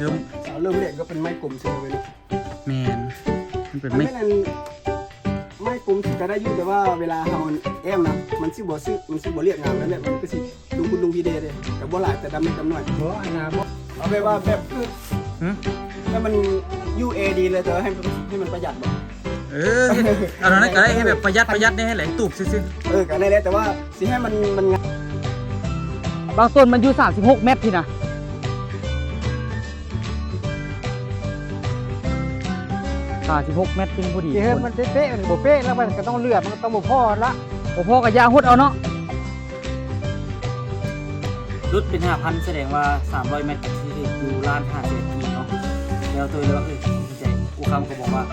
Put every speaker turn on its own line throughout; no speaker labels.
เริ่ม
เสาเริ่มแรกก็เป็นไม้กลมใช่ไหมเว้ย
แมนมันเป็น
มัน
ไม่
ไม่นั่นไม้กลมสิก็ได้อยู่แต่ว่าเวลาเฮาแอมนะมันสิบ่ซื้อมันสิบ่เรียกงามนั่นแหละมันก็สิลุงคุณลุงพี่เดเด้แต่บ่หลายแต่ดำนิดดำหน่อย
เพราะอนาคต
เอาไปว่าแบบคือ
หึ
ถ้ามัน UA ดีเลยแต่ว่าให้มันให้มันประหยัดบ่
เออเอาตอนนั้นก็ได้ให้แบบประหยัดประหยัดเนี่ยให้ไหลตูบซื่อ
เออก็ได้แล้วแต่ว่าสิให้มันมันงาม
บางต้นมันอยู่ 36 เมตรพี่นะ 36เมตรจริงพอดี
เฮ้ยมันเป๊ะๆมันบ่เป๊ะแล้วมันก็ต้องเลือกมันก็ต้องบ่พอละ
บ่พอกับยาหดเอาเนาะ
รุดเป็นห้าพันแสดงว่าสามร้อยเมตรที่อยู่ร้านห้าสิบกีเนาะแล้วตัวเลยว่าคือดีใจกูคำก็บอกว่า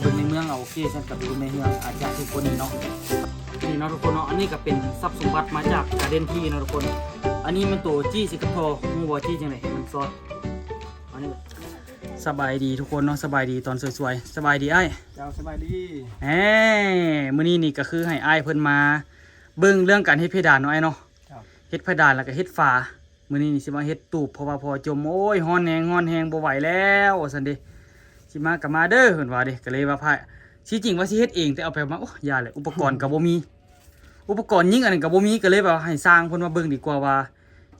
เบิ่งในเมืองเอาโอเคฉันกับดูในเมืองอาจจะทุกคนนี่เนาะนี่เนาะทุกคนเนาะอันนี้ก็เป็นทรัพย์สมบัติมาจากการเด่นที่เนาะทุกคน อันนี้มันตัวจี้สิกับทองูบอจี้จังไหนมันซอดอันนี้
ๆ สบายดีทุกคนเนาะสบายดีตอนสวยๆ สบายดีไอ้
เจ้าสบายดี
แหมมื้อนี้นี่ก็คือให้อ้ายเพิ่นมา เบิ่งเรื่องการเฮ็ดเพดานเนาะไอ้เนาะ
ครับ
เฮ็ดเพดานแล้วก็เฮ็ดฝามื้อนี้นี่สิมาเฮ็ดตูบเพราะว่าพอจมโอ้ยฮ้อนแฮงฮ้อนแฮงบ่ไหวแล้วซั่นเด้สิมาก็มาเด้อเพิ่นว่าเด้ก็เลยว่าพายสิจริงว่าสิเฮ็ดเองแต่เอาไปมาโอ้ยาเลยอุปกรณ์ก็บ่มี อุปกรณ์ยิ่งอันนั้นก็บ่มีก็เลยแบบว่าให้สร้างเพิ่นมาเบิ่งดีกว่าว่า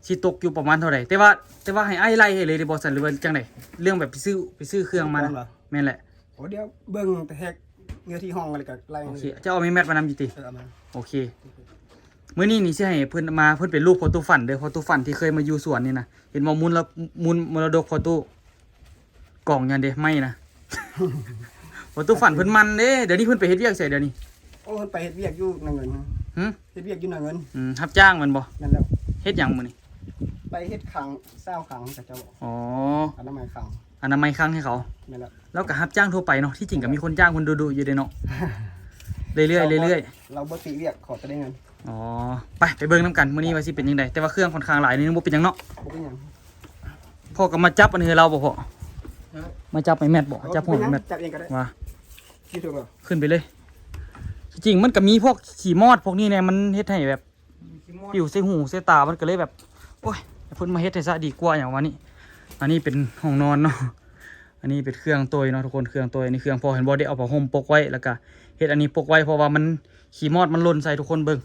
สิตกอยู่ประมาณเท่าใดแต่ว่าแต่ว่าให้อ้ายไล่ให้เลยได้บ่ซั่นหรือว่าจังไดเรื่องแบบไปซื้อไปซื้อเครื่องมานะแม่นแหละ
โอ้เดี๋ยวเบิ่งแต่แฮกเนื้อที่ห้องอะไรก็ไล่
โอ
มา
เค
เลย
จะเอาไม้แมทมานำอยู่ติ
เออเอามา
โอเค มื้อนี้นี่สิให้เพิ่นมาเพิ่นเป็นลูกพอตู้ฝันเด้อพอตู้ฝันที่เคยมาอยู่สวนนี่นะเห็นว่ามูลละมูลมรดกพอตู้กล่องยันเด้ไม่นะ พอตู้ฝันเพิ่นมันเด้เดี๋ยวนี้เพิ่นไปเฮ็ดเวียกใส่เดี๋ยวนี้
โอ้มันไปเฮ็ดเวียกอยู่นาเงิน
หึ
เฮ็ดเวียกอยู่นาเงิน
อืมรับจ้างมันบ่
นั่นแหล้ว
เฮ็ดหยังมื้อนี้
ไปเฮ็ดขังเศร้าขังกับเจ้า
อ๋อ
อนามัยขัง
อนามัยครั้งให้เขา
นั่นแหละ
แล้วก็รับจ้างทั่วไปเนาะที่จริงก็มีคนจ้างคนดูๆอยู่เด้เนาะเรื่อยๆเรื่อยๆ
เราบ่ติเวียกขอจะได้เงิน
อ๋อไปไปเบิ่งน้ำกันมื้อนี้ว่าสิเป็นยังไงแต่ว่าเครื่องค่อนข้างหลายนี่บ่เป็นหยังเนาะ
บ่เป็นหยัง
พ่อก็มาจับอันนี้ให้เราบ่พ่อมาจับไอ้แมทบ่จับหัว
เป็นห
ไอ้
ยัง
แมท
จับเองก็ได้
ว่า
ที่ถูกบ่
ขึ้นไปเลยจริงๆมันก็มีพวกขี่มอดพวกนี้เนี่ยมันเฮ็ดให้แบบอยู่ใส่หูใส่ตามันก็เลยแบบ โอ้ยเพิ่นมาเฮ็ดให้ซะดีกว่าอย่างว่านี้ อันนี้เป็นห้องนอนเนาะ อันนี้เป็นเครื่องตัวเนาะทุกคนเครื่องตัวนี้เครื่องพอเห็นบ่ได้เอาผ้าห่มปกไว้แล้วก็เฮ็ดอันนี้ปกไว้เพราะว่ามันขี่มอดมันหล่นใส่ทุกคนเบิ่ง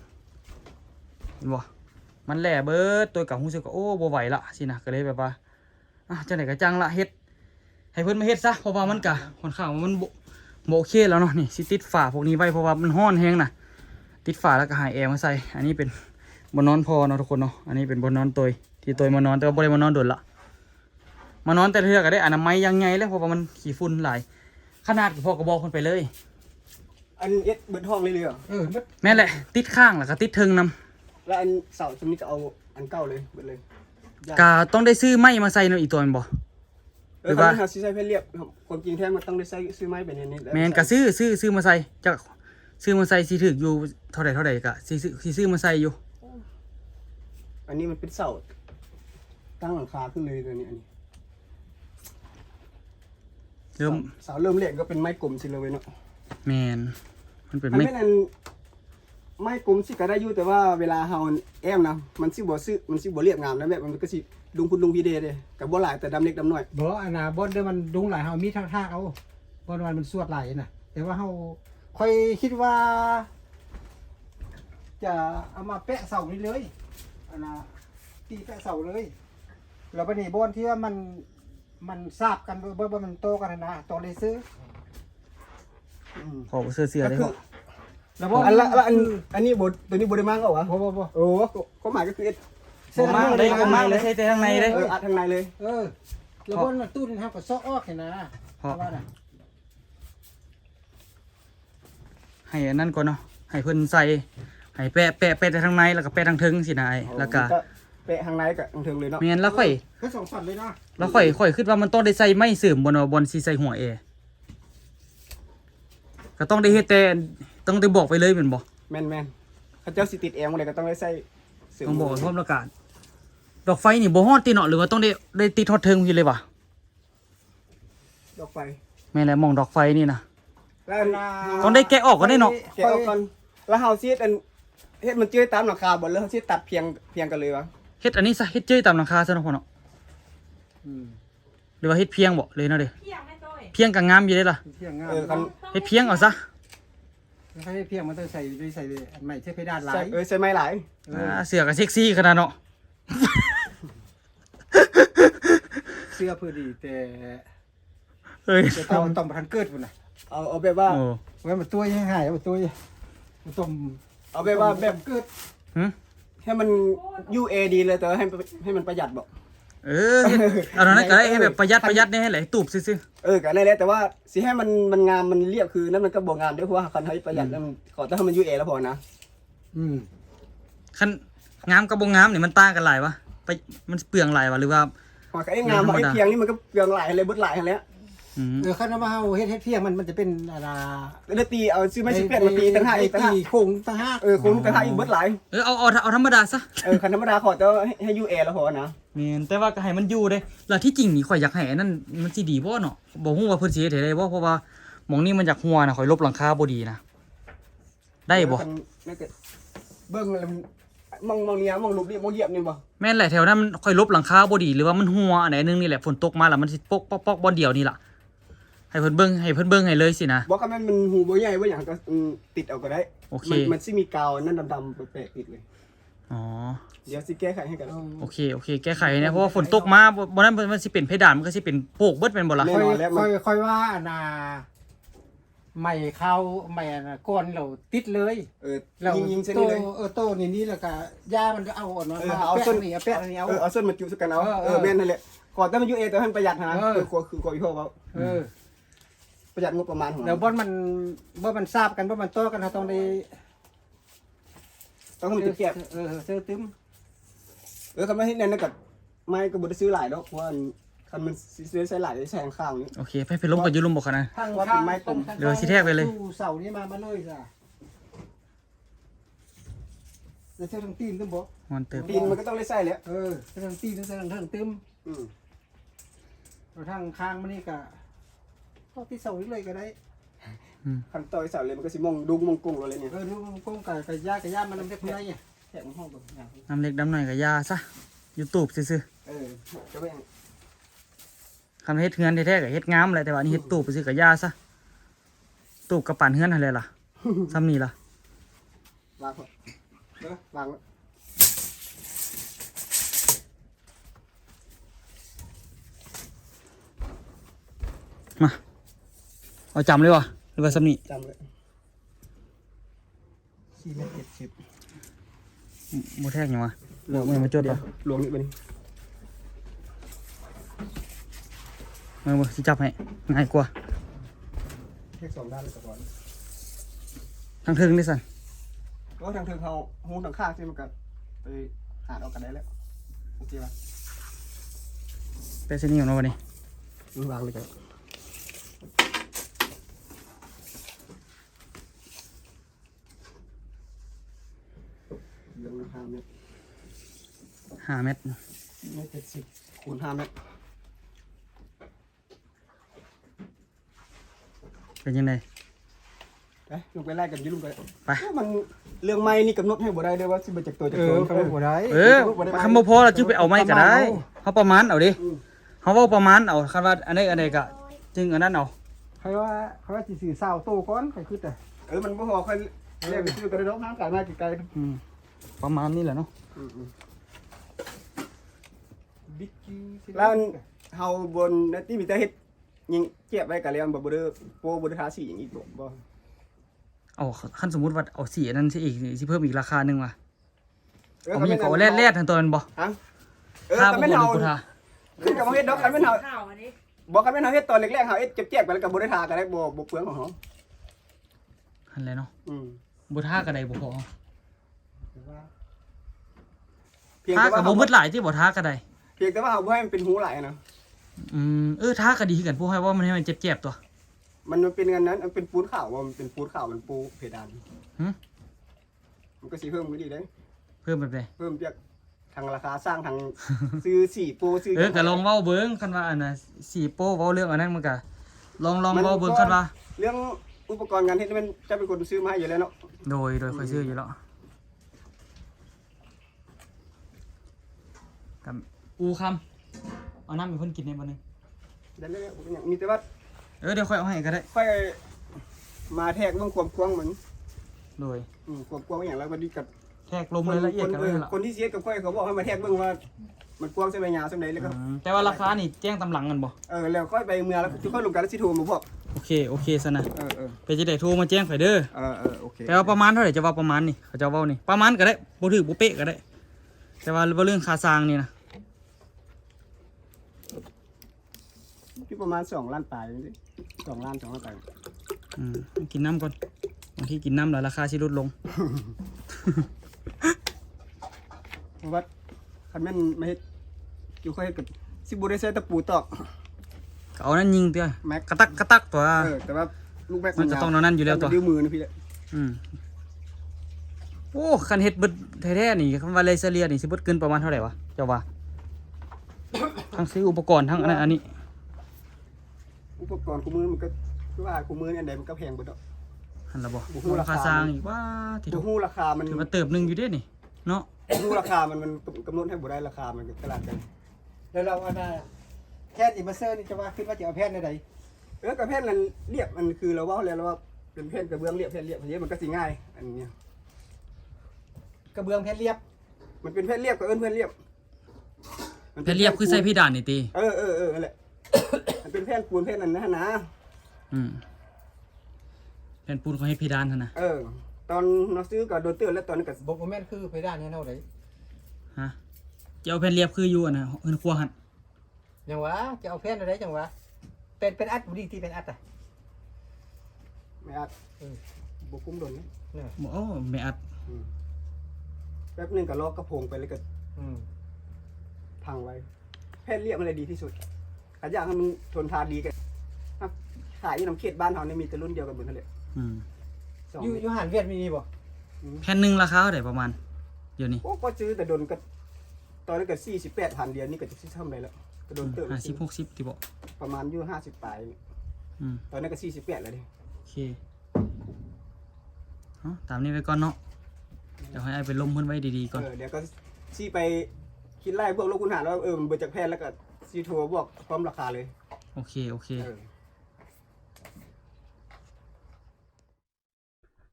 เห็นบ่มันแหล่เบิดตัวกับหูสึกว่าโอ้บ่ไหวละสินะก็เลยแบบว่าอะจังได๋ก็จังละเฮ็ดให้เพิ่นมาเฮ็ดซะเพราะว่ามันก็ค่อนข้างว่ามันบ่โอเคแล้วเนาะนี่สิติดฝาพวกนี้ไว้เพราะว่ามันห้อนแห้งนะติดฝาแล้วก็หายแอร์มาใส่อันนี้เป็น บนนอนพอเนาะทุกคนเนาะ อันนี้เป็นบนนอนตัวที่ตัวมานอนแต่ว่าบ่ได้มานอนโดดละมานอนแต่เทือกก็ได้อนามัยยังไงแล้วเพราะว่ามันขี้ฝุ่นหลาย ขนาดกับพ่อกระบอกคนไปเลย
อันเอ็ดเบิดห้องเลยเลยเหรอ
เออมัน
แม่นแหละ ติดข้างแล้วก็ติดเทิงนำ
แล้วอันเสาตรงนี้ก็เอาอันเก่าเลยเบิดเลย
กาต้องได้ซื้อไม้มาใส่เนาะอีตัวแมันบ่
เอ
หรือ
อ
ว่า
คันนี้หาซื้อใช้เพชรเรียบครับความจริงแท้มันต้องได้ใช้ซื้อไม้แบบนี้แล้ว
แม่นก็ซื้อซื้อซื้อมาใส่จะซื้อมาใส่สิถึกอยู่เท่าใดเท่าใดก็สิซื้อสิซื้อมาใส่อยู่
อันนี้มันเป็นเสาตั้งหลังคาขึ้นเลยตัวนี้อันนี้
เริ่ม
เสาเริ่มแรกก็เป็นไม้กลมสิเลยเว้ยเนาะ
แม่นมันเป็น
อัน
ไม้
ไม่นั่นไม้กลมสิก็ได้อยู่แต่ว่าเวลาเฮาแอมนะมันสิบ่ซื้อมันสิบ่เรียบงามนะแบบมันก็สิลุงคุณลุงพี่เดเด้ก็บ่หลายแต่ดำเล็กดำน้อย
บ่อนาบอนเด้อมันดุงหลายเฮามีทางทางเอาบอนวันมันสวดหลายน่ะ แต่ว่าเฮาค่อยคิดว่า จะเอามาแปะเสานี่เลย อันน่ะตีแปะเสาเลยแล้วบัดนี้บอนที่ว่ามันมันทราบกันบ่บ่บ่มันโตกันนะโตเลยซื้อ
อืม
ขอเสื้อเสื้อได้
ก็
บ่
คือ
แล้วบ่
อันละละอันอันนี้บ่ตัวนี้บ่ได้มากเอาวะ
บ่บ่บ่
โอ้ก็หมายก็คือเอ็ด
บ่มากเลยบ่มากเลยใช้แต่ข้างในเลย
เอออัดทางในเลย
เออแล้วบอนมันตู้นี่เฮาก็ซอกออกเห็นนะ
เพราะ
ว่าน่ะ
ให้อันนั้นก่อนเนาะให้เพิ่นใส่ ให้แปะแปะแปะแต่ทางในแล้วก็แปะทางเทิงสินายแล้วก็
แปะทางในกับทางเทิงเลยเนาะ
แม่นแล้วค่อย
ก็สองฝั่งเลยนะ
แล้วค่อยค่อยคิดว่ามันต้องได้ใส่ไม้เสริมบนว่าบนสิใส่หัวเอก็ต้องได้เฮ็ดแต่ต้องได้บอกไปเลยแม่นบ่
แม่นแม่นเขาเจ้าสิติดแอร์บ่ได้ก็ต้องได้ใส่เสริม
ต้องบอกพร้อมประกาศดอกไฟนี่บ่ฮอดติเนาะหรือว่าต้องได้ได้ติดฮอดเทิงพี่เลยวะ
ดอกไฟ
แม่นแหละมองดอกไฟนี่นะ
แล้วอัน
ต้องได้แกะออกก็ได้เนาะ
แกะออกก่อนแล้วเฮาสิเฮ็ดอัน เฮ็ดมันเจื้อยตามหลังคาบ่แล้วเฮาสิตัดเพียงเพียงกันเลยวะ
เฮ็ดอันนี้ซะเฮ็ดเจ้ยตามหลังคาซะเนาะพ่อเนาะ
อืม
แรือว่าเฮ็ดเพียงบ่เลยเนาะเด้
เที่ยงไม่ต้อย
เพียงก็งามอยู่เด้ล่ะ
เพียงงาม
เออคัน
เฮ็ดเพียงเอาซะ
ไม่ใช่เพียงมันต้องใส่ด้วยใส่อันใหม่เทเพดานหลา
ใส่
ย
เออใส่ไม้หลาย
เออ
อ่าเสือก็เซ็กซี่ขนาดเนาะ
เสื้อเพื่อดีแต่
เอ้ย
แต่ต้องต้องประทันเกิดพุ่นน่ะ
เอาเอาแบบว่า
โอ้
ไว้มันตัวยังหายมันตัวยังมันต้ม
เอาแบบว่าแบบ
เกิด
หึ
ให้มัน UA ดีเลยแต่ว่าให้ให้มันประหยัดบอก
เออเอาเท่านั้นก็ได้ให้แบบประหยัดประหยัดนี่ให้ไหลตูบซื่อ
เออก็ได้แล้วแต่ว่าสิให้มันมันงามมันเรียบคือนั่นมันก็บ่งามเด้วยเพราะว่าคันให้ประหยัดแล้วมันขอแต่ให้มัน UA แล้วพอนะ
อืม
ๆคันงามกับบ่งามนี่มันต่างกันหลายวะไปมันเปลืองหลายวะหรือว่า
หอยไอ้งามหอยเพียงนี่มันก็เปลืองหลายเลยเบดหลายแล้ว
อืม
เออคันว่าเฮาเฮ็ดเฮ็ดเพียงมันมันจะเป็นอะไร
แล้วตีเอาซื้อไม้สิบเป็ดมาตีตั้งห้าอีกตั้งห้า
ตีโค้งตั้งห้า
เออคงตั้งห้าอีกเบดหลาย
เออเอาเอาเอาธรรมดาซะ
เออคันธรรมดาขอแต่ว่าให้ให้ UA แล้วพอนะ
แม่นแต่ว่าก็ให้มันอยู่เด้แล้วที่จริงนี่ข่อยอยากให้อันนั้นมันสิดีบ่เนาะบ่ฮู้ว่าเพิ่นสิเฮ็ดให้ได้บ่เพราะว่าหมองนี้มันอยากหัวนะข่อยลบหลังคาบ่ดีนะได้บ่
คันนั่นก็เบิ่งแล้วมันมองมองเนี้ยมองลูกนี่มองเหยียบนี่บ่
แม่นแหละแถวนั้นมันค่อยลบหลังคาบ่ดีหรือว่ามันหัวอันไหนหนึงนี่แหละฝนตกมาแล้วมันสิปกปอกปอกบ่เดียวนี่ล่ะ ให้เพิ่นเบิ่งให้เพิ่นเบิ่งให้เลยสินะ
บอกกันมันหูบ่ใหญ่บ่หยังก็อืมติดเอาก็ได้
โอเค
มันมันสิมีกาวนั่นดำๆแปลกๆติดเลย
อ๋อ
เดี๋ยวสิแก้ไขให้กัน
โอเค โอเค แก้ไขนะ เพราะว่าฝนตกมาบ่บ่นั้นมันสิเป็นเพดานมันก็สิเป็นโปกเบิดเป็นบ่ล่ะ
แน่
ค่อย
นอนแล้วมัน
ค่อยค่อยว่าอันน่ะใหม่เข้าใหม่อันน่ะก้อนเราติดเลย
เออ
เรา
ยิงยิงเส้น
โต
นี้เลย
เออโตนี่นี่แล้วก็ยามันก็เอาอ่อน
เออ
มา
เอา
แปะ
ส้น
นี่เอาแปะนี่เอา
เออเอาส้นมาจุดสักกันเอา
เออเอ
เอ
อ
อแม่นนั่นแหละขอแต่มัน UA แต่ให้มันประหยัดนะ
เออ
คือคือคือคือพ่อเว้า
เออ
ประหยัดงบประมาณของ
เดี๋ยว
เรา
บ่มันบ่มันทราบกันบ่มันโตกันเราต้องได้
ต้องให้มันเก็บ
เออเสื้อตึ้ม
เออคันไม่ให้แน่นกับไม่ก็บ่ได้ซื้อหลายดอกเพราะว่าคันมันซื้อใช้หลายใช้ข้างๆนี่
โอเคไปไปลมกับอยู่ลมบ่คะนะ
ทาง
ว่าเป็นไม้กลม
ทาง
เดี๋ยวสิแทรกไปเลย
สู่เสานี่มามาเลยจ้ะเดี๋ยวเสื้อทางตีนตึ้มบ่
มันเติม
ตีนมันก็ต้องได้ใส่แล้ว
เออเสื้อทางตีนเสื้อทางทางตึ้ม
อืม
แล้วทางข้างมันนี่ก็ ก็ที่เสานี่เลยก็ได้
คันต่อยเสาเลยมันก็สิมองดุงมองกุ้งเราเลยเนี่ย
เออดูกงกับกับย่ากับย่ามันนำเล็กน้อยเนี่ย
แทกมันห้องเบิ่งอย่าง
น้ำเล็กน้ำหน่อยก็ยาซะ YouTube ซื่อ
เออจะไม่
ๆคันเฮ็ดเฮือนแท้ๆก็เฮ็ดงามแหละแต่ว่าอันนี้เฮ็ดตูบซื่อก็ยาซะตูบกับปานเฮือนหั่นแหละล่ะซ้ำนี่ล่ะ
วางก่อนเออวางไว้
มา เอาจำเลยวะหรือว่าซ้ำนี่
จำเลยสี่เมตรเจ็ดสิบ
บ่แทกหยังวะเลือกมือมาจด
เดี๋ยว
วะ
หลวงนี่ไปนี่
มือมือสิจับให้ง่ายกว่า
แค่สองด้านเลยก่อน
ทางเทิงนี่สั่น
ก็ทางเทิงเขาหูทางข้างที่มันก็ไปหาดเอากันได้แล้วโอเคป่ะ
ไปเส้นนี้ของเราวันนี้
วางเลยกันเรื่อ ห้าเมตร
ห้าเมตร
เมตรเจ็ดสิบคูณห้าเมตร
เป็นยังไง
เอ้ยลงไปไล่กันอยืลุงไป
ไป
มันเรื่องไม้นี่กำหนดให้บ่ได้ด้วยว่าสิบ่จากตัวจาก
เอ
ตัว
อเขาบอกได้
เออคำบ่พอเราจึงไปเอาไม้ก็ได้เขาประมาณเอาดิเขาเว่าประมาณเอาคันว่าอันใดอันใดก็จึงอันนั้นเอา
เขาว่าเขาว่าสิสื่อสาวโตก่อนใครคือแต่
เออมันบ่พอค่อยเรียกไปซื้อกันได้ดอกน้ำกายมาไกลๆ
อืม ประมาณนี้แหละเนาะ
บิ๊กกี้
แล้วอันเฮาบนนั่นที่มีแต่เฮ็ดยิงเก็บไว้กับเรียนบ่บ่ได้โปรบ่ได้ทาสีอย่างอีกบ่บ่
เอาคันสมมุติว่าเอาสีอันนั้นสิอีกสิเพิ่มอีกราคาหนึงว่ะ
เออ
เอา
คัน
มี
แม่น
เขาแล่ๆทันตัวนั้นบ่
ฮะเออ
ค่า
คัน
บ่
แม่น
บ่
เฮา
กูทา
ขึ้นกับบ่เฮ็ดดอกคันแม่นเฮา
ข้าวอันนี้
บ่คันแม่นเฮาเฮ็ดตอนแรกๆเฮาเฮ็ดเจ็บๆไปแล้วก็บ่ได้ทาก็ได้บ่บ่เปลืองของเฮา
อันแหละเนาะ
อืม
บ่ทาก็ได้บ่พอ
เพียง
ทา
แต่
ก็
ว่า
บ่
เฮา
หมดหลายที่บ่ทาก็ได้
เพียงแต่ว่าเฮาบ่ให้มันเป็นหูหลายนะ
อืมเออทาก็ดีคือกันผู้ให้ว่ามันให้มันเจ็บๆตัว
มันมันเป็นงันนั้นมันเป็นปูนขาวว่ามันเป็นปูนขาวมันปูเพดาน
หึ
มันก็สิเพิ่มขึ้นดีเด้
เพิ่มแบบใด
เพิ่มจากทางราคาสร้างทาง ซื้อสีโปรซื้อ
เออก็ลองเว้าเบิ่งคันว่าอันน่ะสีโป้เว้าเรื่องอันนั้นมันก็ลองลองเว้าเบิ่งคันว่า
เรื่องอุปกรณ์การเฮ็ดนี่มันจะเป็นคนซื้อมาให้อยู่แล้วเนาะ
โดยโดยค่อยซื้ออยู่แล้ว กับอูคำเอาน้ำมีคนกินในบ่หนึง
ได้เลยอย่างมีแต่ว่า
เออเดี๋ยวค่อยเอาให้ก็ได้
ค่อยมาแทกเบิ่งความกว้างเหมือน
โดย
อืมความกว้างอย่างแล้วก็ดีกับ
แทกลมรายละเอียดกัน
ค
เลย
น
ล่ะ
คนที่เสียกับค่อยเขาบอกให้มาแทกเบิ่งว่า มันกว้างใช่ไหมยาวใช่ไหมแล้วก็
อืมแต่ว่าราคานี่แจ้งตำหลังกันบ่
เออแล้วค่อยไปเมืองแล้วทุกคนลงกันแล้วสิโทรมาบอก
โอเคโอเคซะนะ
เออเออ
ไปจะได้โทรมาแจ้งข่อยเด้อ
เออเออโอเค
แต่ว่าประมาณเท่าไหร่จะว่าประมาณนี่เขาจะเว้านี่ประมาณก็ได้บ่ถือบ่เป๊ะก็ได้ แต่ว่าเรื่องค่าสร้างนี่นะ
ประมาณสองล้านปลายนี่สองล้านสองล้านปลาย
อืมกินน้ำก่อนบางทีกินน้ำแล้วราคาสิลดลง
เพราะว่าคันแม่นไม่เฮ็ดอยู่ค่อยกับสิบ่ได้ใช้ตะปูตอก
ก็เอานั้นยิงเตี้ย
แม็ก
กระตักกระตักตัว
เออแต่ว่าลูกแม็ก
มันจะต้องเอานั่นอยู่แล้วตัว
ดิ้วมือนะพี่แหละ
อืมโอ้คันเฮ็ดเบิดแท้ๆนี่คำว่าเลเซเรียนี่สิเบิดเกินประมาณเท่าไหร่วะเจ้าว่าทั้งซื้ออุปกรณ์ทั้งอันนั้นอันนี้
อุปกรณ์กูมือมันก็คือว่ากูมือเนี่ยอันใดมันก็แพงเบิดดอก
หันละบ่
บ่ฮู้
รา
รา
คา
คา
สร้างอีกว่าที่
บ่
ถูก
ฮู้ราคามัน
ถือว่าเติบหนึงอยู่เด้นี่เนาะ
บ่ฮู้ราคามันมันกำหนดให้บ่ได้ราคามันก็ตลาดกัน
แล้วเราว่าน่าแพทย์อิมเมอร์เซอร์นี่จะว่าคิดว่าจะเอาแพทย์ในใด
เออกระแพนนั้นเรียบมันคือเราเว้าแล้วว่าเป็นแผ่นกระเบื้องเรียบแผ่นเรียบอันนี้มันก็สิง่าย อันเนี้ย
กระเบื้องแพทย์เรียบ
มันเป็นแผ่นเรียบกับเอิ้นแผ่นเรียบมัน
แผ่นเรียบคือใส่เพดานนี่ติ
เออเออเออนั่นแหละ มันเป็นแผ่นปูนแผ่นนั้นนะนะ
อืมแผ่นปูนเขาให้เพดานหั่นนะ
เออ ตอนเราซื้อก็โดนเตือนแล้วตอนนั้นก็
บอกว่าแม่นคือไปด้านนี้เท่าไหร่
ฮะจะเอาแผ่นเรียบคืออยู่อันน่ะเอิ้นครัวหั่น
ยังวะจะเอาแพทย์ในใดจังวะเป็นเป็นอัดบุรีที่เป็นอัดอะ
ไม่อาจ
เออ
บ่คุ้มโดนนะ
เนี่ย
บ่โอ้ไม่อัด
อืมแป๊บหนึงก็ลอกกระโพงไปแล้วก็
อืม
พังไว้ แผ่นเรียบมันเลยดีที่สุด ถ้าอยากให้มันทนทานดีกันครับขายอยู่น้ำเขตบ้านเฮานี่มีแต่รุ่นเดียวกันหมดนั่นแหละ
อืม
สอง
อยู่อยู่หันเวียดมีนี่บ่
แผ่นหนึงราคาเท่าไหร่ประมาณ เดี๋ยวนี้
โอ้ก็ซื้อแต่โดนก็ตอนนั้นก็สี่สิบแปดพันเดียวนี่ก็จะซื้อเท่าไหร่แล้วก็โดนเติม
ห้าสิบหกสิบที่บอก
ประมาณอยู่ห้าสิบปลายนี่
อืม
ตอนนั้นก็สี่สิบแปดแล้วดิ
โอเคเอาตามนี้ไปก่อนเนาะเดี๋ยวให้ไอ้ไปล้มเพิ่นไว้ดีๆก่อน
เออเดี๋ยวก็ซี่ไปคิดไล่พวกลูกคุณหารว่าเออมันเบิดจากแพนแล้วก็ ซีโทรบอกพร้อมราคาเลย
โอเค โอเค
เออ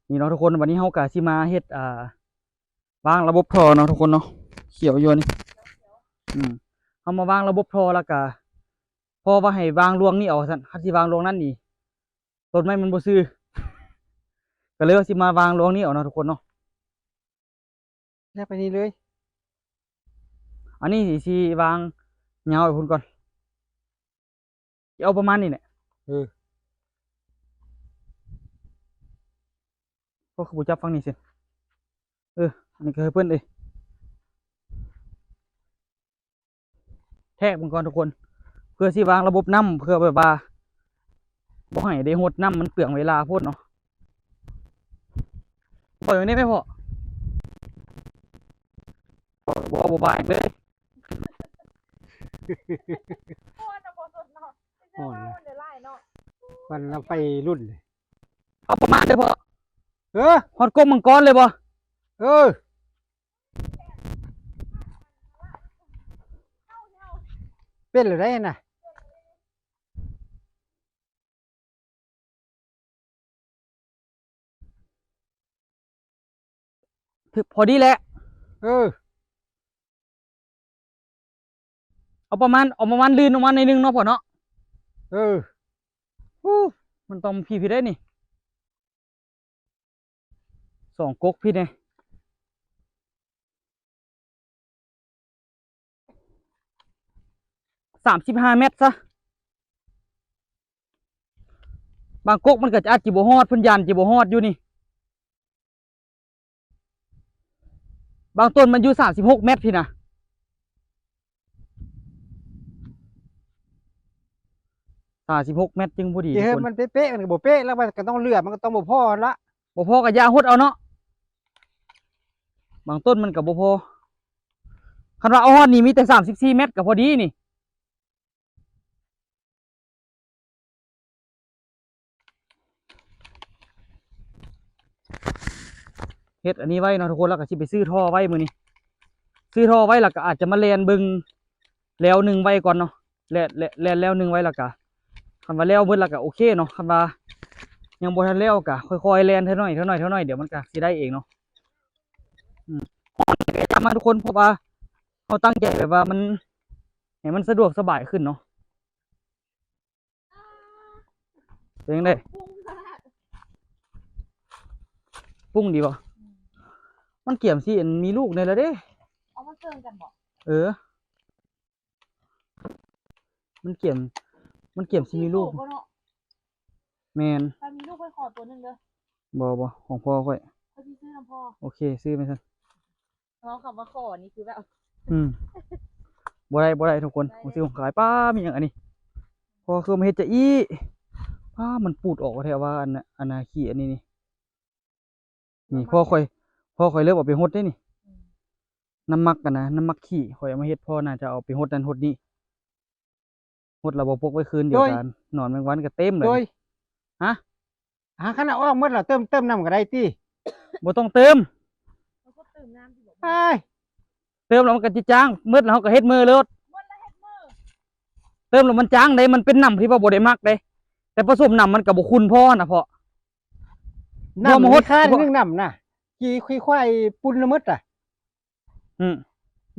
นี่เนาะทุกคนวันนี้เฮากะสิมาเฮ็ดอ่าวางระบบท่อเนาะทุกคนเนาะเขียวอยู่นี่อืมเฮามาวางระบบท่อแล้วก็พอว่าให้วางรวงนี่เอาซั่นคันสิวางรวงนั่นนี่ต้นไม้มันบ่ซื้อ ก็เลยว่าสิมาวางรวงนี่เอาเนาะทุกคนเนาะ
แยกไปนี่เลย
อันนี้สิสิวาง ยาวไว้พุ่นก่อนสิเอาประมาณนี้แหละ
เออ
ก็คือบูจับฟังนี่สิเอออันนี้ก็ให้เพื่อนเลยแทกมันก่อนทุกคน เพื่อสิวางระบบน้ำเพื่อแบบว่าบ่ให้ได้หดน้ำมันเปลืองเวลาโพูดเนาะพออย่างนี้ไหมพ่อบ่บ่บายเลย
พ่อจะบอสดเนาะไม่ใช่ว่าวันเดี๋ยวไล่เนาะ
มันเราไปรุ่นเลย
เอาประมาณเลยพ่อ
เออ
ฮอดกบมังกรเลยบ่
เออเป็นหรือได้น่ะ
ถึงพอดีแหละ
เออ
เอาประมาณเอาประมาณลื่นออกมาในอยนึงเนาะพ่อเนาะ
เออ
อู้มันต้องพี่พี่ได้นี่สองก๊กพี่เนี่ยสามสิบห้าเมตรซะบางก๊กมันก็จะอาจจิบฮอดเพิ่นยันจิบฮอดอยู่นี่ บางต้นมันอยู่สามสิบหกเมตรพี่นะ สามสิบหกเมตรจึงพอดี
เดี๋ยว
ทุกคน
มันเป๊ะๆมันก็บ่เป๊ะแล้วมันก็ต้องเลือกมันก็ต้องบ่พอละ
บ่พอกับยาหดเอาเนาะบางต้นมันกับบ่พอคันว่าเอาฮอดนี่มีแต่สามสิบสี่เมตรกับพอดีนี่เฮ็ดอันนี้ไว้เนาะทุกคนแล้วก็สิไปซื้อท่อไว้มื้อนี้ซื้อท่อไว้แล้วก็อาจจะมาแลนเบิ่งแล้วหนึ่งไว้ก่อนเนาะแล่แล่แล่แล้วหนึงไว้และกะ คันว่าแล้วเบิดและกะโอเคเนาะคันว่ายังบ่ทันแล้วกะค่อยๆแล่นเท่าน้อยเท่าน้อยเท่าน้อยเดี๋ยวมันก็สิได้เองเนาะอืมตามมาทุกคนเพราะว่าเราตั้งใจแบบว่ามันให้มันสะดวกสบายขึ้นเนาะเป็นจังได
พุ่งขนาด
ปรุ้งดีป่ะมันเกี่ยมสิอันมีลูกในแล้วเด้
เอามาเกินกันบ่
เออ มันเกี่ยม มันเกี่ยมสิมีลูก
บ่เนาะ
แมน
ถ้ามีลูกค่อยขอตัวหนึงเด้อ
บ่บ่ของพ่อค่อย
เขาสิซื้อน้ำพ่อ
โอเค ซื้อไปซั่น
น้องคำว่าขอนี่คือแบบ
อืมบ่ได้บ่ได้ทุกคนผมซื้อของขายป้ามีหยังอันนี้ พอคือมาเฮ็ดจะอีป้ามันปูดออกว่าแท้ว่าอันน่ะอันน่ะขี้อันนี้นี่นี่พ่อค่อยพ่อค่อยเลิกเอาไปหดได้นี่ น้ำมักกันนะน้ำมักขี้ข่อยเอามาเฮ็ดพ่อน่าจะเอาไปหดนั่นหดนี่ หดแล้วบ่พกไว้คืนเดียวกันนอนแมงวันก็เต็มเลย
โดย
ฮะ
หาขนาดออกหมดแล้วเติมเติมน้ำก็ได้ติ
บ่ต้องเติม
แล้วก็ตื่มน้ำที่บอก
ไอ้าย
เติมแล้วมันก็จิจางมืดแล้วเขาก็เฮ็ดมือเลย
วันละเฮ็ดมือ
เติมแล้วมันจางได้มันเป็นน้ำที่ว่าบ่ได้มักได้แต่ผสมน้ำมันก็บ่คุณพ่อนะพ่อบ่
น้ำ
มา
มัน
ห
ห
ด
ดค่า
บ่
นึงน้ำน่ะกี่คุยควายปุ่นละหมดอะ
อืม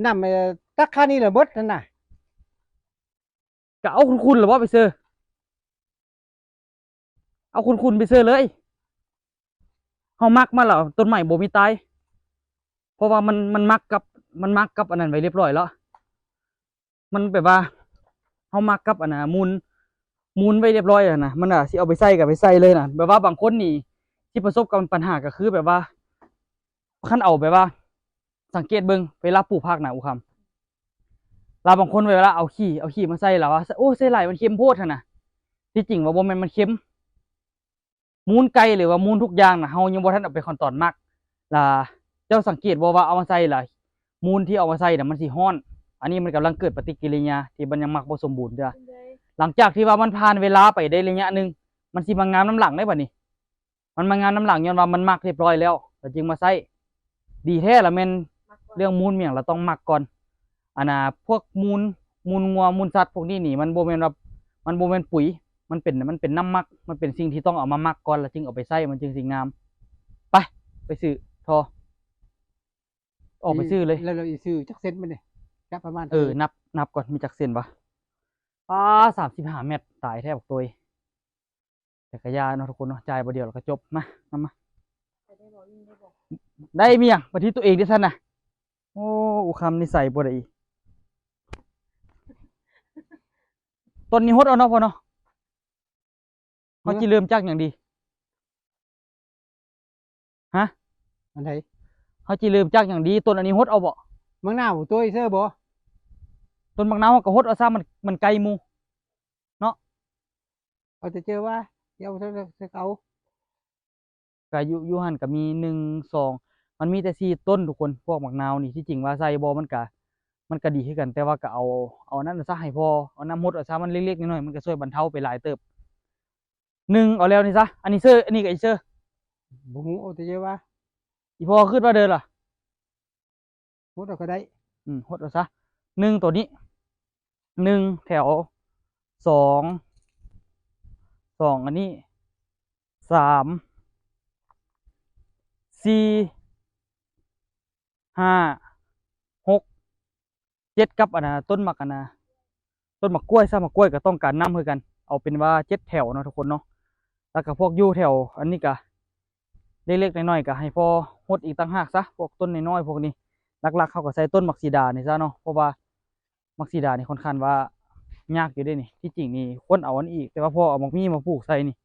น้ำเอ่อตักค่านี้ละหมดนั่นน่ะ
ก็เอาคุณๆหรือว่าไปเซื้อเอาคุณๆไปเซื้อเลยเฮามักมาแล้วต้นใหม่โบมีตายเพราะว่ามันมันมักกับมันมักกับอันนั้นไว้เรียบร้อยแล้วมันแบบว่าเฮามักกับอันน่ะมูลมูลไว้เรียบร้อยแล้วนะมันอะสิเอาไปใส่ก็ไปใส่เลยนะแบบว่าบางคนนี่ ที่ประสบกับปัญหาก็คือแบบว่าคันเอาแบบว่า สังเกตเบิ่งเวลาปลูกผักนะอุคำ เราบางคนเวลาเอาขี้เอาขี้มาใส่แล้วว่าโอ้ใส่ไหลมันเค็มโพดนน่ะที่จริงว่าบ่แม่นมันเค็มมูลไก่หรือว่ามูลทุกอย่างนะเฮายังบ่ทันเอาไปขั้นตอนมักล่ะเจ้าสังเกตบ่ว่าเอามาใส่ล่ะมูลที่เอามาใส่น่ะมันสิร้อน อันนี้มันกำลังเกิดปฏิกิริยาที่มันยังมักบ่สมบูรณ์เด้อหลังจากที่ว่ามันผ่านเวลาไปได้ระยะหนึ่งมันสิมางามน้ำหลังได้บัดนี้ มันมางามน้ำหลังย้อนว่ามันมักเรียบร้อยแล้วแต่จึงมาใส่ดีแท้ละแม่น
มัน
เรื่องมูลเมี่ยงเราต้องหมักก่อน อันน่ะพวกมูลมูลงัวมูลสัตว์พวกนี้นี่มันโบแมนว่ามันโบแมนปุ๋ย มันเป็นมันเป็นน้ำหมัก มันเป็นสิ่งที่ต้องเอามาหมักก่อนแล้วจึงเอาไปใส่มันจึงสิงาม ไปไปซื้อทอ ออกไปซื้อเลย
แล้วเราอีซื้อจักเซนมันนี่จักประมาณ
เออนับนับก่อนมีจักเส้นปะป้าสามสิบห้าเมตรตายแทบบอกตัวเองแต่กระยาเนาะทุกคนเนาะจ่ายบ่เดียวแล้วก็จบมามามา
แต่ได้บอกยิ่งได้บอก
ได้เมียงประทิตัวเองดิท่านนะโอ้อุคำนิสัยบ่ได้อี ต้นนี้ฮดเอาเนาะพอเนาะเขาจีเริ่มจากอย่างดีฮะ
อันไหน
เขาจีเริ่มจากอย่างดีต้นอันนี้ฮดเอาบ่
มังนาวตัวอีเซอร์บ่
ต้นบางนาวเขาก็ฮดเอาซะมันมันไกลหมู
เอาจะเจอว่าเดี๋ยวเอาจะเอา
ก็อยู่อยู่หันก็มีหนึ่งสองมันมีแต่สี่ต้นทุกคนพวกมะนาวนี่ที่จริงว่าใส่บ่มันก็ มันก็ดีคือกัน แต่ว่าก็เอาเอานั่นซะให้พอเอาน้ำฮดเอาซะมันเล็กๆน้อยๆมันก็ช่วยบรรเทาไปหลายเติบหนึ่งเอาแล้วนี่ซะอันนี้เสื้ออันนี้ก็อีเสื้อ
บ่ฮู้เอาจะเจอว่า
อีพอขึ้นว่าเดินล่ะ
พูดเอาก็ได้
อืมหดเอาซะหนึ่งตัวนี้หนึ่งแถวสองสองอันนี้สามสี่ห้าหก เจ็ดกับอันนะต้นหมักอันนะต้นหมักกล้วยซะหมักกล้วยก็ต้องการน้ำคือกัน เอาเป็นว่าเจ็ดแถวเนาะทุกคนเนาะแล้วก็พวกอยู่แถว อันนี้ก็เล็กๆน้อยๆก็ให้พอหดอีกต่างหากซะพวกต้นน้อยๆพวกนี้หลักๆเขาก็ใส่ต้นมักซีดานี่ซะเนาะเพราะว่ามักซีดานี่ค่อนข้างว่ายากอยู่ด้วยนี่ที่จริงนี่ควรเอาอันอีก แต่ว่าพอเอามักมีมาปลูกใส่นี่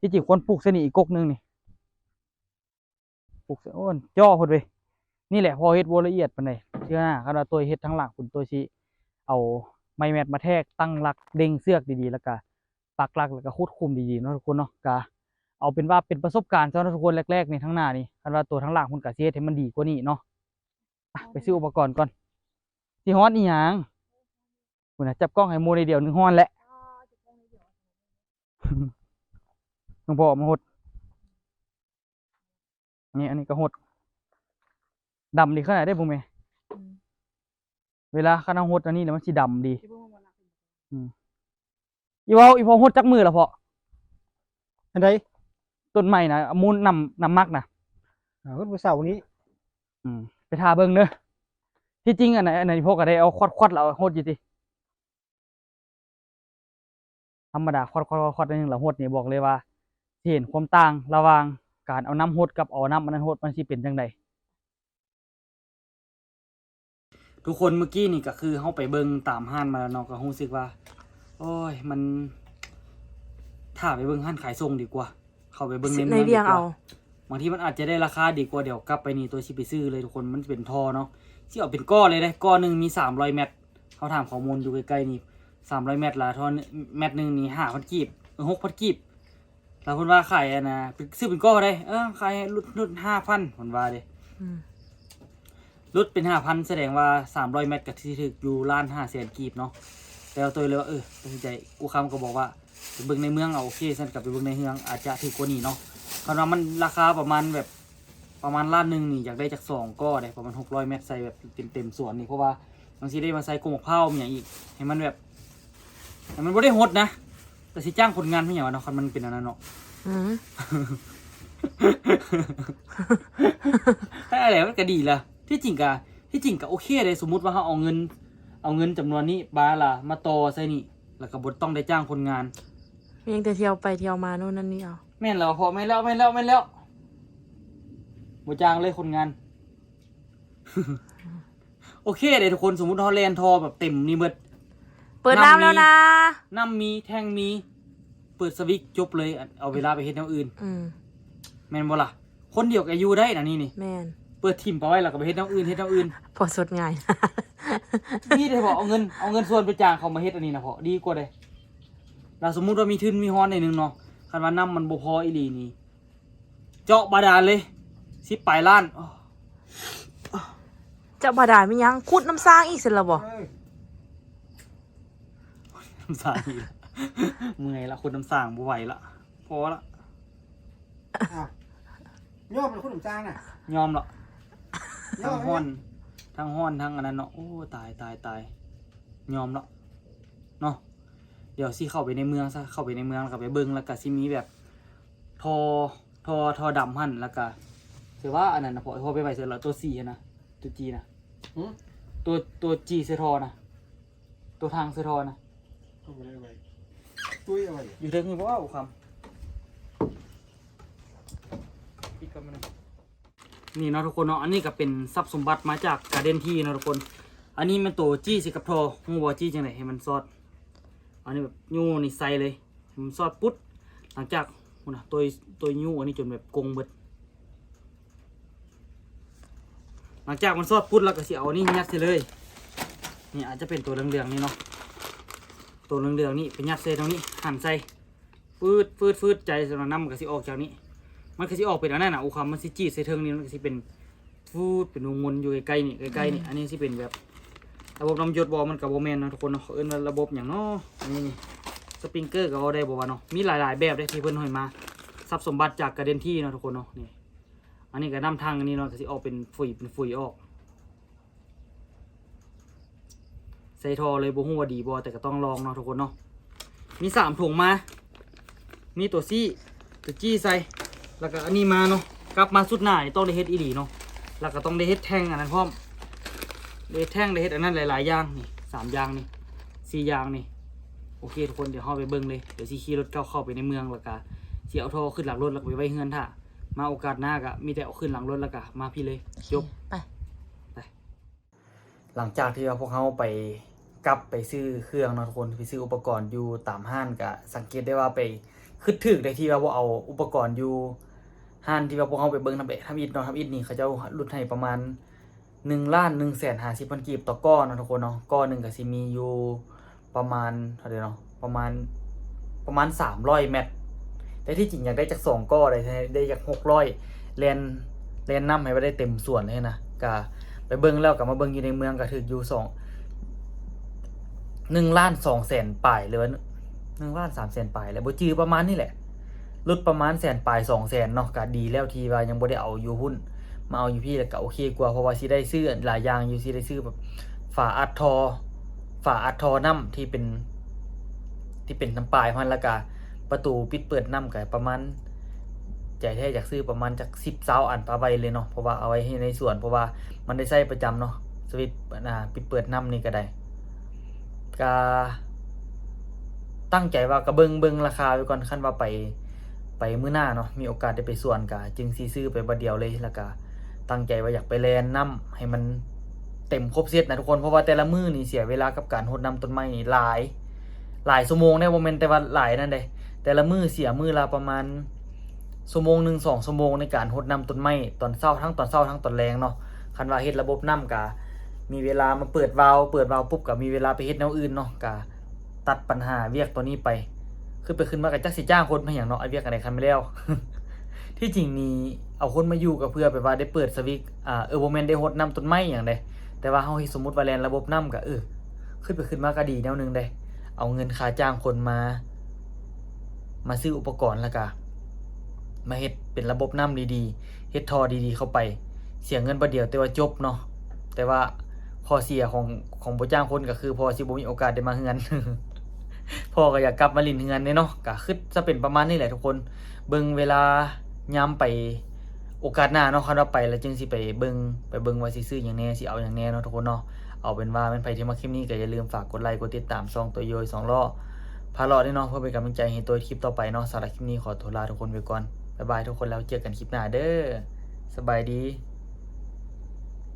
ที่จริงควรปลูกใส่นี่อีกกกนึงนี่ปลูกใส่โอ้นจ่อพอดเว้ย นี่แหละพอเฮ็ดบ่ละเอียดปานใดเชื่อหน้าคันว่าตัวเฮ็ดทั้งหลังคุณตัวสิเอาไม้แมทมาแทกตั้งหลักเด้งเสือกดีๆ แล้วก็ปักหลักแล้วก็คุดคุมดีๆเนาะทุกคนเนาะก็เอาเป็นว่าเป็นประสบการณ์สำหรับทุกคนแรกๆนี่ทั้งหน้านี่คันว่าตัวทั้งหลังคุณก็สิเฮ็ดให้มันดีกว่านี้เนาะอะไปซื้ออุปกรณ์ก่อนที่ฮอนอีหยังคุณนะจับกล้องให้หมูในเดียวหนึ่งฮอนแหละ
อ๋อจะต้องให้เดี๋ยว
หลวงพ่อเอามาหดนี่อันนี้ก็หด ดำดีขนาดได้บุ้มเม
อืม
เวลาข้านาหดอันนี้เนี่ยมันสีดำดี
ที่พวกมันรักเป็น
อีเว้าอีพอหดจักมือละพอ
อันใด
ต้นใหม่นะเอามูลนำนำมักนะ
อ่าเพิ่นบ่เสาร์นี้
อืมไปทาเบิ่งเด้อที่จริงอันไหนอันไหนพวกก็ได้เอาควัดควัดแล้วเอาหดอยู่ติธรรมดาควัดควัดควัดควัดอันนึงแล้วหดนี่บอกเลยว่าสิเห็นความต่างระหว่างการเอาน้ำหดกับเอาน้ำอันนั้นหดมันสิเป็นจังได
ทุกคนเมื่อกี้นี่ก็คือเฮาไปเบิ่งตามห้านมาแล้วเนาะก็รู้สึกว่า โอ้ยมัน ถ้าไปเบิ่งห้านขายส่งดีกว่า เข้าไปเบิ่งใน
ใน
เมืองดี
เวียง
กว่า
เอา
บางทีมันอาจจะได้ราคาดีกว่าเดี๋ยวกลับไปนี่ตัวชิไปซื้อเลยทุกคนมันเป็นทอเนาะที่เอาเป็นก้อนเลยได้ก้อนหนึ่งมีสามร้อยเมตรเขาถามข้อมูลอยู่ใกล้ๆนี่สามร้อยเมตรละทอเมตรหนึ่งนี่ห้าพันกีบหกพันกีบ แล้วคนว่าขายอะนะซื้อเป็นก้อนได้ เออขายลดลดห้าพันคนว่าเด้
อืม
ลดเป็นห้าพันแสดงว่าสามร้อยเมตรกับที่ถึกอยู่ล้านห้าแสนกีบเนาะแต่เอาตัวเลยว่าเออตัดสินใจกูคำก็บอกว่าไปเบิ่งในเมืองเอาโอเคฉันกลับไปเบิ่งในเมืองอาจจะถูกกว่านี้เนาะคำว่ามันราคาประมาณแบบประมาณล้านหนึ่งนี่อยากได้จากสองก็ได้ประมาณหกร้อยเมตรใส่แบบเต็มเต็มๆสวนนี่เพราะว่าบางทีได้มาใส่กลมะเพรามีอย่างอีกให้มันแบบให้มันไม่ได้หดนะแต่สิจ้างคนงานไม่อย่างวะเนาะคันมันเป็นอันนั้นเนาะ
อืม
ถ้าอะไรมันก็ดีละ ที่จริงกะที่จริงกะโอเคเลยสมมุติว่าเขาเอาเงิน เอาเงินจำนวนนี้บาละมาต่อใส่นี่ แล้วก็บดต้องได้จ้างคนงาน
ยังแต่เที่ยวไปเที่ยวมาโน่นนั่นนี่เอา
แม่นแล้วพอไม่นแล้วไม่นแล้วไม่นแล้วบจ้างเลยคนงาน โอเคเลยทุกคนสมมุติเขาแลนทอแบบเต็มนี่เบิด
เปิด
น้ำ
น้ำแล้ว
มี
นะ
น้ำมีแท่งมี เปิดสวิตช์จบเลย เอาเวลาไปเฮ็ดแนวอื่น
อืม
แม่นบ่ล่ะคนเดียวก็อยู่ได้นะนี่นี่
แมน
เปิดทิมไปไว้แล้วก็ไปเฮ็ดแนวอื่นเฮ็ดแนวอื่น
พอสดง่าย
นี่ได้พอเอาเงินเอาเงินส่วนไปจ้างเขามาเฮ็ดอันนี้นะพอดีกว่าเลยเราสมมุติว่ามีทุนมีฮอนในหนึ่งเนาะคันว่าน้ำมันบ่พออีหลีนี่ เจาะบาดาลเลยสิบปลายล้านอ้อ
เจ้าบาดาลไม่ยังขุดน้ำสร้างอีกเสร็จแล้วบ่
เอ้ย
น้ำสางอีกแล้วเมื่อยละคนน้ำสางบ่ไหวละพอละ
อ้าวย่อมเป็นคนหนุ่มจ้างน่ะ
ยอมละ
ย่อ
ทั้ง
ม
ห้อนทั้งห้อนทั้งอันนั้นเนาะโอ้ตายตายตายยอมละเนาะเดี๋ยวสิเข้าไปในเมืองซะเข้าไปในเมืองแล้วก็ไปเบิ่งแล้วก็สิมีแบบทอทอทอดำหั่นแล้วก็ถือว่าอันนั้นนะพอพอไปไปเสร็จแล้วตัวสี่อะนะตัวจีนะ
หือ
ตัวตัวจีเซทอนะตัวทางเซทอนะ
เอาไปเลยไว้ตุ้ยเอาไว้
อยู่เทิงนี่บ่ว่าคำปิดกันมาหน่อย นี่เนาะทุกคนเนาะอันนี้ก็เป็นทรัพย์สมบัติมาจากการเดนที่เนาะทุกคน อันนี้มันตัวจี้สิกับทองูบอจี้จังไหนให้มันซอด อันนี้แบบยูนี่ใส่เลยมันซอดปุ๊ดหลังจากนะตัวตัวยูอันนี้จนแบบกงเบิดหลังจากมันซอดปุ๊ดแล้วก็สิเอาอันนี่ยัดใส่เลยนี่อาจจะเป็นตัวเหลืองๆนี่เนาะตัวเหลืองๆนี่ไปยัดใส่ตรงนี้หั่นใส่ฟืดฟืดฟืดใจสำหรับน้ำมันก็สิออกจากนี้ มันก็สิออกเป็นอันนั้นน่ะอุคำมันสิจีดใส่เทิงนี่มันก็สิเป็นฟูดเป็นวงมนอยู่ใกล้ๆนี่ใกล้ๆนี่อันนี้สิเป็นแบบระบบน้ำหยดบอมันกับโบแมนเนาะทุกคนเนาะเขาเอิ้นว่าระบบอย่างเนาะอันนี้นี่สปริงเกอร์กับเอาได้บอกว่าเนาะมีหลายๆ แบบได้ที่เพิ่นให้มาทรัพย์สมบัติจากกระเด็นที่เนาะทุกคนเนาะนี่อันนี้ก็น้ำทางอันนี้เนาะก็สิออกเป็นฝุ่ยเป็นฝุ่ยออกใส่ทอเลยบ่ฮู้ว่าดีบ่แต่ก็ต้องลองเนาะทุกคนเนาะมีสามถุงมา มีตัวซี่ตัวจี้ใส่ แล้วก็อันนี้มาเนาะกลับมาสุดหน้านี่ต้องได้เฮ็ดอีหลีเนาะแล้วก็ต้องได้เฮ็ดแท่งอันนั้นพร้อมได้แท่งได้เฮ็ดอันนั้นหลายๆอย่างนี่สามอย่างนี่สี่อย่างนี่โอเคทุกคนเดี๋ยวเข้าไปเบิ่งเลยเดี๋ยวสิขี่รถเข้าเข้าไปในเมืองแล้วก็สิเอาท่อขึ้นหลังรถแล้วก็ไปไว้เฮือนท่ามาโอกาสหน้าก็มีแต่เอาขึ้นหลังรถแล้วก็มาพี่เลยจบ
ไป
หลังจากที่ว่าพวกเขาไปกลับไปซื้อเครื่องเนาะทุกคนไปซื้ออุปกรณ์อยู่ตามห้างก็สังเกตได้ว่าไป คึดถึกได้ที่ว่าพวกเอาอุปกรณ์อยู่ห้างที่ว่าพวกเขาไปเบิ่งทำเบะทำอิฐเนาะทำอิฐนี่เขาเจ้าลดให้ประมาณหนึ่งล้านหนึ่งแสนห้าสิบพันกีบต่อก้อนนะทุกคนเนาะก้อนหนึ่งก็สิมีอยู่ประมาณเท่าไหร่เนาะประมาณประมาณสามร้อยเมตรแต่ที่จริงอยากได้จากสองก้อนเลยได้จากหกร้อยแลนแลนน้ำให้ไปได้เต็มส่วนเลยนะก็ไปเบิ้งแล้วกลับมาเบิ้งอยู่ในเมืองก็ถืออยู่สองหนึ่งล้านสองแสนปลายเลยว่า หนึ่งล้านสามแสนปลายแล้วบ่จือประมาณนี่แหละลดประมาณแสนปลายสองแสนเนาะก็ดีแล้วทีว่ายังบ่ได้เอาอยู่หุ้น มาเอาอยู่พี่แล้วก็โอเคกว่าเพราะว่าสิได้ซื้อหลายอย่างอยู่สิได้ซื้อแบบฝาอัดทอฝาอัดทอน้ำที่เป็น ที่เป็นน้ำปลายมันแล้วก็ประตูปิดเปิดน้ำก็ประมาณใจแท้อยากซื้อประมาณจากสิบเสาอันปลาใบเลยเนาะเพราะว่าเอาไว้ให้ในสวน เพราะว่ามันได้ใช้ประจำเนาะสวิตปิดเปิดน้ำนี่ก็ได้ก็ ตั้งใจว่าก็เบิงเบิงราคาไว้ก่อนคันว่าไปไปมื้อหน้าเนาะมีโอกาสได้ไปส่วนก็จึงสิซื้อไปบัดเดียวเลยแล้วก็ตั้งใจว่าอยากไปแลนน้ำให้มันเต็มครบเซตนะทุกคนเพราะว่าแต่ละมื้อนี่เสียเวลากับการรดน้ำต้นไม้นี่หลาย หลายชั่วโมงในโมเมนต์แต่ว่าหลายนั่นเด้แต่ละมื้อเสียมื้อละประมาณชั่วโมงหนึ่งสองชั่วโมงในการรดน้ำต้นไม้ตอนเช้าทั้งตอนเช้าทั้งตอนแรงเนาะคันว่าเฮ็ดระบบน้ำกะมีเวลามาเปิดวาล์วเปิดวาล์วปุ๊บก็มีเวลาไปเฮ็ดแนวอื่นเนาะกะ ตัดปัญหาเวียกตัวนี้ไป คือไปขึ้นมากับจักสิจ้างคนมาอย่างเนาะไอเวียกอะไรคันไม่แล้ว ที่จริงนี่เอาคนมาอยู่ก็เพื่อไปว่าได้เปิดสวิตช์อ่าเออโมเมนต์ได้รดน้ำต้นไม้อย่างใดแต่ว่าเฮาสมมุติว่าแลนระบบน้ำก็เออขึ้นไปขึ้นมาก็ดีแนวหนึงได้เอาเงินค่าจ้างคนมา มาซื้ออุปกรณ์ล้วก็มาเฮ็ดเป็นระบบน้ำดีๆเฮ็ดทอดีๆ เข้าไป เสียเงินประเดียวแต่ว่าจบเนาะแต่ว่าข้อเสียของของบ่จ้างคนก็คือ พอสิบ่มีโอกาสได้มาเฮือน พ่อก็อยากกลับมาลินเฮือนเด้เนาะก็คือจะเป็นประมาณนี้แหละทุกคน เบิ่งเวลายามไปโอกาสหน้าเนาะคันว่าไปแล้วจึงสิไปเบิ่งไปเบิ่งว่าสิซื้อหยังแน่สิเอาหยังแน่เนาะทุกคนเนาะเอาเป็นว่าแม่นไผที่มาคลิปนี้ก็อย่าลืมฝากกดไลค์กดติดตามช่องตัวโยยสองล้อพาเลาะด้วยเนาะเพื่อเป็นกำลังใจให้ตัวคลิปต่อไปเนาะสำหรับคลิปนี้ขอตัวลาทุกคนไปก่อนบ๊ายบายทุกคนแล้วเจอกันคลิปหน้าเด้อสบายดี